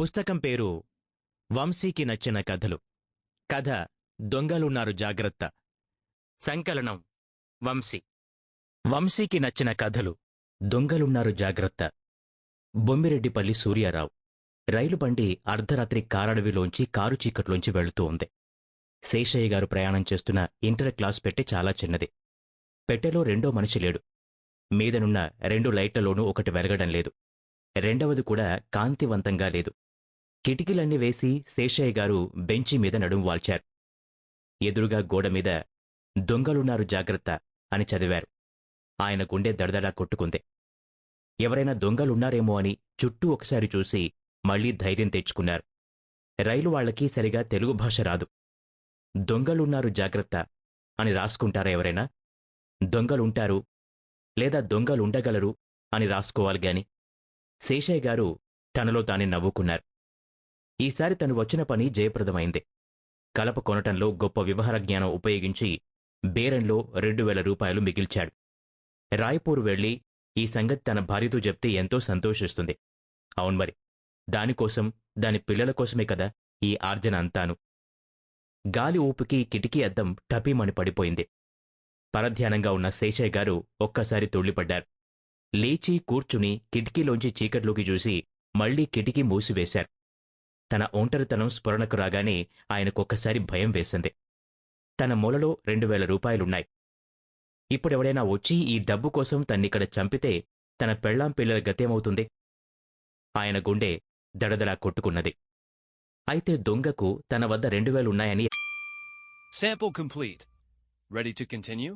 పుస్తకం పేరు వంశీకి నచ్చిన కథలు. కథ దొంగలున్నారు జాగ్రత్త. సంకలనం వంశీ. వంశీకి నచ్చిన కథలు దొంగలున్నారు జాగ్రత్త. బొమ్మిరెడ్డిపల్లి సూర్యారావు. రైలు బండి అర్ధరాత్రి కారడవిలోంచి కారు చీకట్లోంచి వెళుతూ ఉంది. శేషయ్య గారు ప్రయాణం చేస్తున్న ఇంటర్ క్లాస్ పెట్టె చాలా చిన్నది. పెట్టెలో రెండో మనిషి లేడు. మీదనున్న రెండు లైట్లలోనూ ఒకటి వెలగడం లేదు. రెండవది కూడా కాంతివంతంగా లేదు. కిటికీలన్నీ వేసి శేషయ్య గారు బెంచి మీద నడుం వాల్చారు. ఎదురుగా గోడ మీద దొంగలున్నారు జాగ్రత్త అని చదివారు. ఆయన గుండె దడదడా కొట్టుకుంది. ఎవరైనా దొంగలున్నారేమో అని చుట్టూ ఒకసారి చూసి మళ్ళీ ధైర్యం తెచ్చుకున్నారు. రైలు వాళ్ళకి సరిగా తెలుగు భాష రాదు. దొంగలున్నారు జాగ్రత్త అని రాసుకుంటారా ఎవరైనా? దొంగలుంటారు లేదా దొంగలుండగలరు అని రాసుకోవాలి గాని? శేషయ్య గారు తనలో తానే నవ్వుకున్నారు. ఈసారి తను వచ్చిన పని జయప్రదమైంది. కలప కొనటంలో గొప్ప వ్యవహార జ్ఞానం ఉపయోగించి బేరంలో రెండు వేల రూపాయలు మిగిల్చాడు. రాయ్పూర్ వెళ్ళి ఈ సంగతి తన భార్యతో చెప్తే ఎంతో సంతోషిస్తుంది. అవును మరి దానికోసం దాని పిల్లల కోసమే కదా ఈ ఆర్జన అంతాను. గాలి ఊపికి కిటికీ అద్దం టపీమని పడిపోయింది. పరధ్యానంగా ఉన్న శేషయ్య గారు ఒక్కసారి తుళ్ళిపడ్డారు. లేచి కూర్చుని కిటికీలోంచి చీకట్లోకి చూసి మళ్ళీ కిటికీ మూసివేశారు. తన ఒంటరితనం స్ఫురణకు రాగానే ఆయనకొక్కసారి భయం వేసింది తన మూలలో రెండు వేల రూపాయలున్నాయి ఇప్పుడెవడైనా వచ్చి ఈ డబ్బు కోసం తన్నిక్కడ చంపితే తన పెళ్ళాం పిల్లల గతేమవుతుంది ఆయన గుండె దడదడా కొట్టుకున్నది అయితే దొంగకు తన వద్ద రెండు వేలున్నాయని Sample complete. Ready to continue?